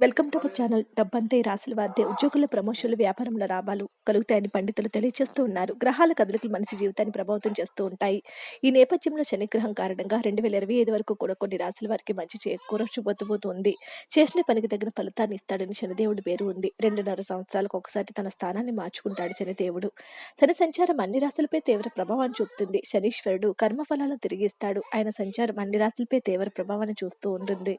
Welcome to our channel. డబ్బంతే రాసుల వారిదే. ఉద్యోగుల ప్రమోషన్లు వ్యాపారంలో లాభాలు కలుగుతాయని పండితులు తెలియజేస్తూ ఉన్నారు. గ్రహాల కదలికలు మనిషి జీవితాన్ని ప్రభావితం చేస్తూ ఉంటాయి. ఈ నేపథ్యంలో శనిగ్రహం కారణంగా రెండు వేల ఇరవై ఐదు వరకు కూడా కొన్ని రాశుల వారికి మంచి చేకూరచబోతుంది చేసిన పనికి తగిన ఫలితాన్ని ఇస్తాడని శనిదేవుడి పేరు ఉంది. రెండున్నర సంవత్సరాలకు ఒకసారి తన స్థానాన్ని మార్చుకుంటాడు శనిదేవుడు. శని సంచారం అన్ని రాశులపై తీవ్ర ప్రభావాన్ని చూపుతుంది. శనీశ్వరుడు కర్మఫలాలను తిరిగిస్తాడు ఆయన సంచారం అన్ని రాశులపై తీవ్ర ప్రభావాన్ని చూస్తూ ఉంటుంది.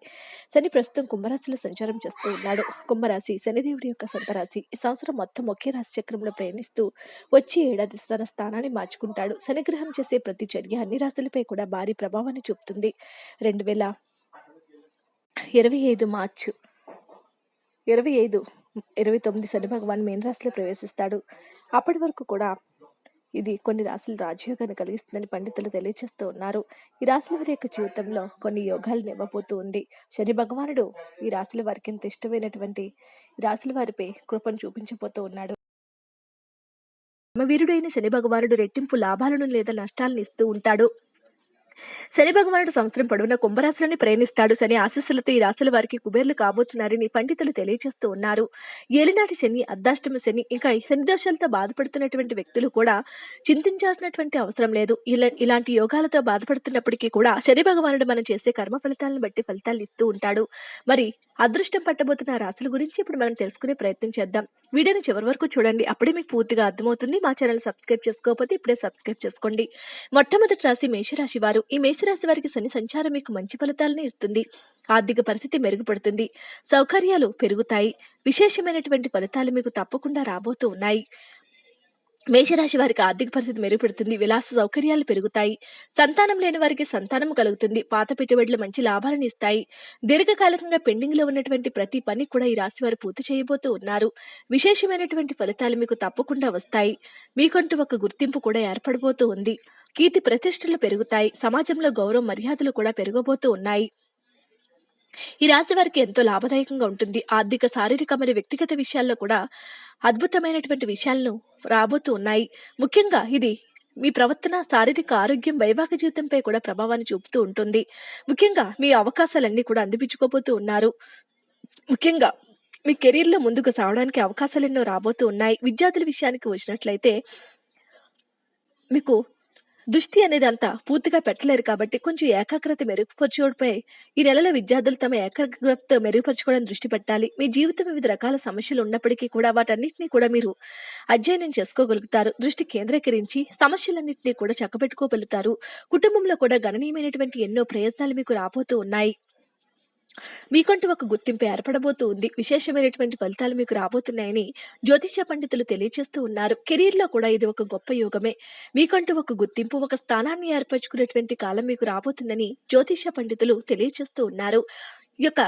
శని ప్రస్తుతం కుంభరాశిలో సంచారం చేస్తూ ఉన్నాడు. కుంభరాశి శనిదేవుడి యొక్క సొంత రాశి ఈ సంవత్సరం మొత్తం ఒకే రాశి చక్రంలో ప్రయాణిస్తూ వచ్చే ఏడాది తన స్థానాన్ని మార్చుకుంటాడు. శనిగ్రహం చేసే ప్రతి చర్య అన్ని రాశులపై కూడా భారీ ప్రభావాన్ని చూపుతుంది. రెండు వేల ఇరవై ఐదు మార్చ్ ఇరవై ఐదు ఇరవై తొమ్మిది శని భగవాన్ మీన రాశిలో ప్రవేశిస్తాడు. అప్పటి వరకు కూడా ఇది కొన్ని రాశులు రాజయోగాన్ని కలిగిస్తుందని పండితులు తెలియజేస్తూ ఉన్నారు. ఈ రాశుల వారి యొక్క జీవితంలో కొన్ని యోగాలను ఇవ్వబోతూ ఉంది. శని భగవానుడు ఈ రాశుల వారికి ఎంత ఇష్టమైనటువంటి రాశుల వారిపై కృపను చూపించబోతూ ఉన్నాడు. వీరుడైన శని భగవానుడు రెట్టింపు లాభాలను లేదా నష్టాలను ఇస్తూ ఉంటాడు. శని భగవానుడు సంవత్సరం పొడవున కుంభరాశులని ప్రయాణిస్తాడు శని ఆశస్సులతో ఈ రాశుల వారికి కుబేర్లు కాబోతున్నారని పండితులు తెలియజేస్తూ ఉన్నారు. ఏలినాటి శని అర్ధాష్టమ శని ఇంకా శని దోషాలతో బాధపడుతున్నటువంటి వ్యక్తులు కూడా చింతించాల్సినటువంటి అవసరం లేదు. ఇలాంటి యోగాలతో బాధపడుతున్నప్పటికీ కూడా శని భగవానుడు మనం చేసే కర్మ ఫలితాలను బట్టి ఫలితాలు ఇస్తూ ఉంటాడు. మరి అదృష్టం పట్టబోతున్న రాశుల గురించి ఇప్పుడు మనం తెలుసుకునే ప్రయత్నం చేద్దాం. వీడియోని చివరి వరకు చూడండి. అప్పుడే మీకు పూర్తిగా అర్థమవుతుంది. మా ఛానల్ సబ్స్క్రైబ్ చేసుకోకపోతే ఇప్పుడే సబ్స్క్రైబ్ చేసుకోండి. మొట్టమొదటి రాశి మేషరాశి వారు. ఈ మేషరాశి వారికి శని సంచారం మీకు మంచి ఫలితాలను ఇస్తుంది. ఆర్థిక పరిస్థితి మెరుగుపడుతుంది. సౌకర్యాలు పెరుగుతాయి. విశేషమైనటువంటి ఫలితాలు మీకు తప్పకుండా రాబోతూ ఉన్నాయి. మేషరాశి వారికి ఆర్థిక పరిస్థితి మెరుగుపడుతుంది. విలాస సౌకర్యాలు పెరుగుతాయి. సంతానం లేని వారికి సంతానం కలుగుతుంది. పాత పెట్టుబడులు మంచి లాభాలను ఇస్తాయి. దీర్ఘకాలికంగా పెండింగ్లో ఉన్నటువంటి ప్రతి పని కూడా ఈ రాశి వారు పూర్తి చేయబోతూ ఉన్నారు. విశేషమైనటువంటి ఫలితాలు మీకు తప్పకుండా వస్తాయి. మీకంటూ ఒక గుర్తింపు కూడా ఏర్పడబోతూ ఉంది. కీర్తి ప్రతిష్టలు పెరుగుతాయి. సమాజంలో గౌరవ మర్యాదలు కూడా పెరగబోతూ ఉన్నాయి. ఈ రాశి వారికి ఎంతో లాభదాయకంగా ఉంటుంది. ఆర్థిక శారీరక మరియు వ్యక్తిగత విషయాల్లో కూడా అద్భుతమైనటువంటి విషయాలను రాబోతూ ఉన్నాయి. ముఖ్యంగా ఇది మీ ప్రవర్తన శారీరక ఆరోగ్యం వైవాహిక జీవితంపై కూడా ప్రభావాన్ని చూపుతూ ఉంటుంది. ముఖ్యంగా మీ అవకాశాలన్నీ కూడా అందిపించుకోబోతూ ఉన్నారు. ముఖ్యంగా మీ కెరీర్లో ముందుకు సాగడానికి అవకాశాలు ఎన్నో రాబోతూ ఉన్నాయి. విద్యార్థుల విషయానికి వచ్చినట్లయితే మీకు దృష్టి అనేది అంతా పూర్తిగా పెట్టలేరు కాబట్టి కొంచెం ఏకాగ్రత మెరుగుపరచుకోవడంపై ఈ నెలలో విద్యార్థులు తమ ఏకాగ్రత మెరుగుపరచుకోవడం దృష్టి పెట్టాలి. మీ జీవితం వివిధ రకాల సమస్యలు ఉన్నప్పటికీ కూడా వాటన్నిటిని కూడా మీరు అధ్యయనం చేసుకోగలుగుతారు. దృష్టి కేంద్రీకరించి సమస్యలన్నింటినీ కూడా చక్కబెట్టుకోగలుగుతారు. కుటుంబంలో కూడా గణనీయమైనటువంటి ఎన్నో ప్రయత్నాలు మీకు రాబోతూ ఉన్నాయి. మీకంటూ ఒక గుర్తింపు ఏర్పడబోతూ ఉంది విశేషమైనటువంటి ఫలితాలు మీకు రాబోతున్నాయని జ్యోతిష పండితులు తెలియజేస్తూ ఉన్నారు. కెరీర్లో కూడా ఇది ఒక గొప్ప యోగమే. మీకంటూ ఒక గుర్తింపు ఒక స్థానాన్ని ఏర్పరచుకునేటువంటి కాలం మీకు రాబోతుందని జ్యోతిష పండితులు తెలియజేస్తూ ఉన్నారు. ఈ యొక్క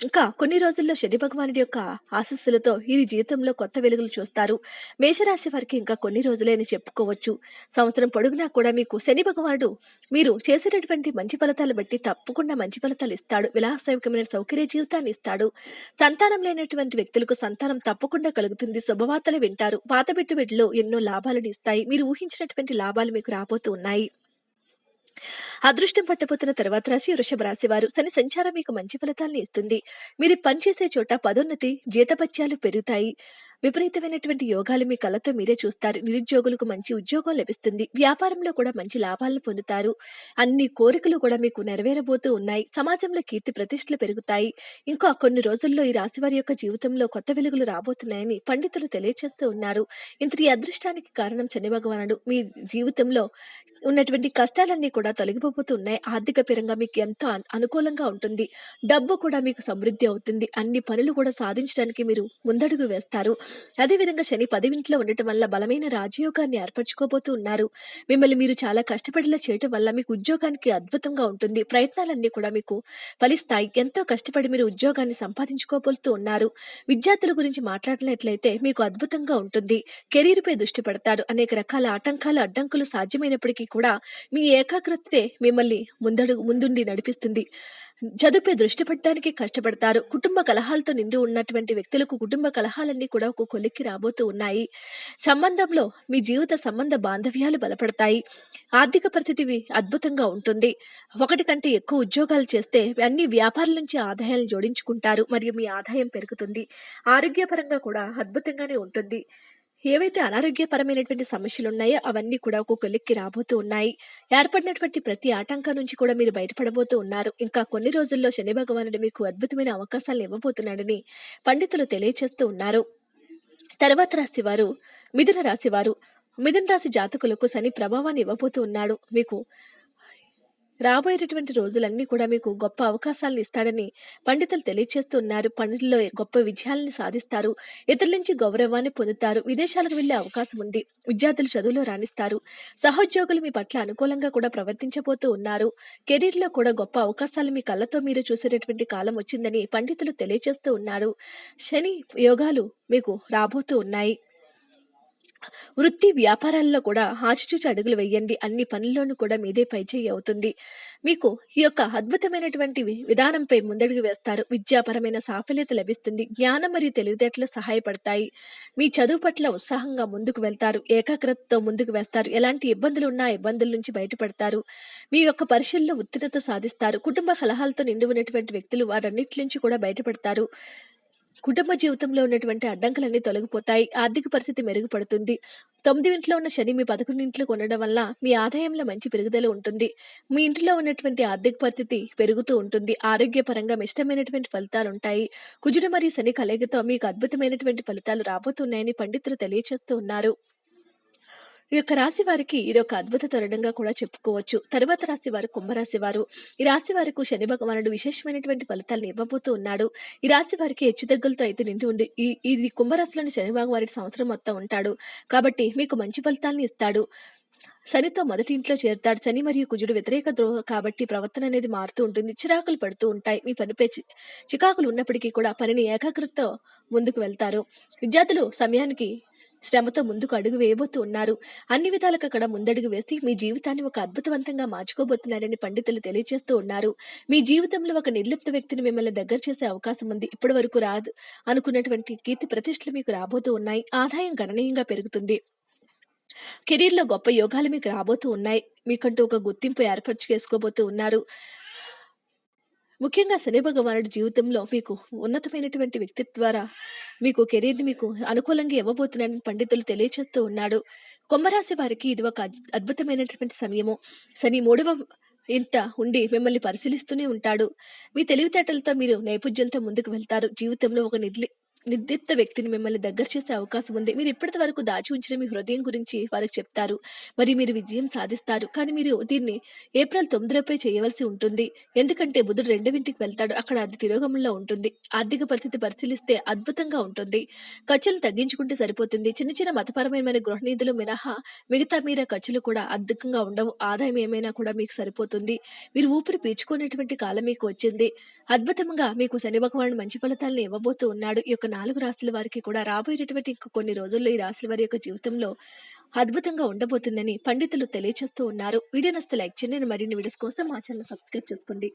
ఇంకా కొన్ని రోజుల్లో శని భగవానుడి యొక్క ఆశస్సులతో ఈ జీవితంలో కొత్త వెలుగులు చూస్తారు. మేషరాశి వారికి ఇంకా కొన్ని రోజులైన చెప్పుకోవచ్చు. సంవత్సరం పొడుగునా కూడా మీకు శని భగవానుడు మీరు చేసేటటువంటి మంచి ఫలితాలు బట్టి తప్పకుండా మంచి ఫలితాలు ఇస్తాడు. విలాసయుకమైన సౌకర్య జీవితాన్ని ఇస్తాడు. సంతానం లేనటువంటి వ్యక్తులకు సంతానం తప్పకుండా కలుగుతుంది. శుభవార్తలు వింటారు. పాత పెట్టుబడిలో ఎన్నో లాభాలను ఇస్తాయి. మీరు ఊహించినటువంటి లాభాలు మీకు రాబోతూ ఉన్నాయి. అదృష్టం పట్టబోతున్న తర్వాత రాశి వృషభ రాశి వారు శని సంచారం మీకు మంచి ఫలితాలను ఇస్తుంది. మీరు పనిచేసే చోట పదోన్నతి జీతపత్యాలు పెరుగుతాయి. విపరీతమైనటువంటి యోగాలు మీ కళ్ళతో మీరే చూస్తారు. నిరుద్యోగులకు మంచి ఉద్యోగం లభిస్తుంది. వ్యాపారంలో కూడా మంచి లాభాలను పొందుతారు. అన్ని కోరికలు కూడా మీకు నెరవేరబోతూ ఉన్నాయి. సమాజంలో కీర్తి ప్రతిష్టలు పెరుగుతాయి. ఇంకా కొన్ని రోజుల్లో ఈ రాశివారి యొక్క జీవితంలో కొత్త వెలుగులు రాబోతున్నాయని పండితులు తెలియజేస్తూ ఉన్నారు. ఇంతటి అదృష్టానికి కారణం శని భగవానుడు. మీ జీవితంలో ఉన్నటువంటి కష్టాలన్నీ కూడా తొలగిపోతున్నాయి ఆర్థిక పరంగా మీకు ఎంతో అనుకూలంగా ఉంటుంది. డబ్బు కూడా మీకు సమృద్ధి అవుతుంది. అన్ని పనులు కూడా సాధించడానికి మీరు ముందడుగు వేస్తారు. అదేవిధంగా శని పదివింట్లో ఉండటం వల్ల బలమైన రాజయోగాన్ని ఏర్పరచుకోబోతూ ఉన్నారు. మిమ్మల్ని మీరు చాలా కష్టపడేలా చేయటం వల్ల మీకు ఉద్యోగానికి అద్భుతంగా ఉంటుంది. ప్రయత్నాలన్నీ కూడా మీకు ఫలిస్తాయి. ఎంతో కష్టపడి మీరు ఉద్యోగాన్ని సంపాదించుకోబోతూ ఉన్నారు. విద్యార్థుల గురించి మాట్లాడినట్లయితే మీకు అద్భుతంగా ఉంటుంది. కెరీర్ పై దృష్టి పెడతాడు అనేక రకాల ఆటంకాలు అడ్డంకులు సాధ్యమైనప్పటికీ కూడా మీ ఏకాగ్రతే మిమ్మల్ని ముందడుగు ముందుండి నడిపిస్తుంది. చదువుపై దృష్టి పెట్టడానికి కష్టపడతారు. కుటుంబ కలహాలతో నిండి ఉన్నటువంటి వ్యక్తులకు కుటుంబ కలహాలన్నీ కూడా ఒక కొలిక్కి రాబోతూ ఉన్నాయి. సంబంధంలో మీ జీవిత సంబంధ బాంధవ్యాలు బలపడతాయి. ఆర్థిక పరిస్థితి అద్భుతంగా ఉంటుంది. ఒకటి కంటే ఎక్కువ ఉద్యోగాలు చేస్తే అన్ని వ్యాపారాల నుంచి ఆదాయాలను జోడించుకుంటారు. మరియు మీ ఆదాయం పెరుగుతుంది. ఆరోగ్యపరంగా కూడా అద్భుతంగానే ఉంటుంది. ఏవైతే అనారోగ్యపరమైనటువంటి సమస్యలు ఉన్నాయో అవన్నీ కూడా ఒక కొలిక్కి రాబోతూ ఉన్నాయి. ఏర్పడినటువంటి ప్రతి ఆటంకం నుంచి కూడా మీరు బయటపడబోతూ ఉన్నారు. ఇంకా కొన్ని రోజుల్లో శని భగవానుడు మీకు అద్భుతమైన అవకాశాలు ఇవ్వబోతున్నాడని పండితులు తెలియచేస్తూ ఉన్నారు. తర్వాత రాశి వారు మిథున రాశి వారు. మిథున రాశి జాతకులకు శని ప్రభావాన్ని ఇవ్వబోతూ ఉన్నాడు. మీకు రాబోయేటటువంటి రోజులన్నీ కూడా మీకు గొప్ప అవకాశాలను ఇస్తాడని పండితులు తెలియచేస్తున్నారు పనుల్లో గొప్ప విజయాలను సాధిస్తారు. ఇతరుల నుంచి గౌరవాన్ని పొందుతారు. విదేశాలకు వెళ్ళే అవకాశం ఉంది. విద్యార్థులు చదువులో రాణిస్తారు. సహోద్యోగులు మీ పట్ల అనుకూలంగా కూడా ప్రవర్తించబోతూ ఉన్నారు. కెరీర్‌లో కూడా గొప్ప అవకాశాలు మీ కళ్ళతో మీరు చూసేటటువంటి కాలం వచ్చిందని పండితులు తెలియచేస్తూ ఉన్నారు. శని యోగాలు మీకు రాబోతూ ఉన్నాయి. వృత్తి, వ్యాపారాల్లో కూడా ఆచితూచి అడుగులు వేయండి. అన్ని పనుల్లోనూ కూడా మీదే పైచేయి అవుతుంది. మీకు ఈ యొక్క అద్భుతమైనటువంటి విధానంపై ముందడుగు వేస్తారు. విద్యాపరమైన సాఫల్యత లభిస్తుంది. జ్ఞానం మరియు తెలివితేటలు సహాయపడతాయి. మీ చదువు పట్ల ఉత్సాహంగా ముందుకు వెళ్తారు. ఏకాగ్రతతో ముందుకు వేస్తారు. ఎలాంటి ఇబ్బందులు ఉన్నా ఇబ్బందుల నుంచి బయటపడతారు. మీ యొక్క పరీక్షల్లో ఉత్తీర్ణత సాధిస్తారు. కుటుంబ కలహాలతో నిండి ఉన్నటువంటి వ్యక్తులు వారన్నిటి నుంచి కూడా బయటపడతారు. కుటుంబ జీవితంలో ఉన్నటువంటి అడ్డంకులన్నీ తొలగిపోతాయి. ఆర్థిక పరిస్థితి మెరుగుపడుతుంది. తొమ్మిది ఇంట్లో ఉన్న శని మీ పదకొండు ఇంట్లో ఉండడం వల్ల మీ ఆదాయంలో మంచి పెరుగుదల ఉంటుంది. మీ ఇంటిలో ఉన్నటువంటి ఆర్థిక పరిస్థితి పెరుగుతూ ఉంటుంది. ఆరోగ్యపరంగా ఇష్టమైనటువంటి ఫలితాలు ఉంటాయి కుజుడు మరియు శని కలయికతో మీకు అద్భుతమైనటువంటి ఫలితాలు రాబోతున్నాయని పండితులు తెలియచేస్తూ ఉన్నారు. ఈ యొక్క రాశి వారికి ఇది ఒక అద్భుత తరుణంగా కూడా చెప్పుకోవచ్చు. తరువాత రాశి వారు కుంభరాశి వారు. ఈ రాశి వారికి శని భగవానుడు విశేషమైనటువంటి ఫలితాలను ఇవ్వబోతూ ఉన్నాడు. ఈ రాశి వారికి హెచ్చుతగ్గులతో అయితే నిండి ఉండి ఈ ఇది కుంభరాశిలోని శని భగవానుడి సంవత్సరం మొత్తం ఉంటాడు. కాబట్టి మీకు మంచి ఫలితాలను ఇస్తాడు. శనితో మొదటి ఇంట్లో చేరుతాడు. శని మరియు కుజుడు వ్యతిరేక ద్రోహ కాబట్టి ప్రవర్తన అనేది మారుతూ ఉంటుంది. చిరాకులు పడుతూ ఉంటాయి. మీ పనిపై చి చికాకులు ఉన్నప్పటికీ కూడా పనిని ఏకాగ్రతతో ముందుకు వెళ్తారు. విద్యార్థులు సమయానికి శ్రమతో ముందుకు అడుగు వేయబోతూ ఉన్నారు. అన్ని విధాలుగా అక్కడ ముందడుగు వేసి మీ జీవితాన్ని ఒక అద్భుతవంతంగా మార్చుకోబోతున్నారని పండితులు తెలియజేస్తూ ఉన్నారు. మీ జీవితంలో ఒక నిర్లిప్త వ్యక్తిని మిమ్మల్ని దగ్గర చేసే అవకాశం ఉంది. ఇప్పటి వరకు రాదు అనుకున్నటువంటి కీర్తి ప్రతిష్టలు మీకు రాబోతూ ఉన్నాయి. ఆదాయం గణనీయంగా పెరుగుతుంది. కెరీర్‌లో గొప్ప యోగాలు మీకు రాబోతూ ఉన్నాయి. మీకంటూ ఒక గుర్తింపు ఏర్పరచు చేసుకోబోతూ ఉన్నారు. ముఖ్యంగా శని భగవానుడి జీవితంలో మీకు ఉన్నతమైనటువంటి వ్యక్తి ద్వారా మీకు కెరీర్‌ని మీకు అనుకూలంగా ఇవ్వబోతున్నాడని పండితులు తెలియచేస్తూ ఉన్నాడు. కుంభరాశి వారికి ఇది ఒక అద్భుతమైనటువంటి సమయము. శని మూడవ ఇంట ఉండి మిమ్మల్ని పరిశీలిస్తూనే ఉంటాడు. మీ తెలివితేటలతో మీరు నైపుణ్యంతో ముందుకు వెళ్తారు. జీవితంలో ఒక నిర్లి నిర్దిప్త వ్యక్తిని మిమ్మల్ని దగ్గర చేసే అవకాశం ఉంది. మీరు ఇప్పటి వరకు దాచి ఉంచిన మీ హృదయం గురించి వారికి చెప్తారు. మరి మీరు విజయం సాధిస్తారు. కానీ మీరు దీన్ని ఏప్రిల్ తొమ్మిదిలోపై చేయవలసి ఉంటుంది. ఎందుకంటే బుధుడు రెండవింటికి వెళ్తాడు. అక్కడ అది తిరోగంలో ఉంటుంది. ఆర్థిక పరిస్థితి పరిశీలిస్తే అద్భుతంగా ఉంటుంది. ఖర్చులు తగ్గించుకుంటే సరిపోతుంది. చిన్న చిన్న మతపరమైన గృహ నిధులు మినహా మిగతా మీద ఖర్చులు కూడా అద్భుతంగా ఉండవు. ఆదాయం ఏమైనా కూడా మీకు సరిపోతుంది. మీరు ఊపిరి పీల్చుకునేటువంటి కాలం మీకు వచ్చింది. అద్భుతంగా మీకు శని భగవానుడు మంచి ఫలితాలను ఇవ్వబోతూ ఉన్నాడు. ఈ యొక్క నాలుగు రాశుల వారికి కూడా రాబోయేటటువంటి కొన్ని రోజుల్లో ఈ రాశుల వారి యొక్క జీవితంలో అద్భుతంగా ఉండబోతుందని పండితులు తెలియచేస్తూ ఉన్నారు. వీడియో నస్తే లైక్ చేయండి. మరిన్ని వీడియోస్ కోసం మా ఛానల్ సబ్స్క్రైబ్ చేసుకోండి.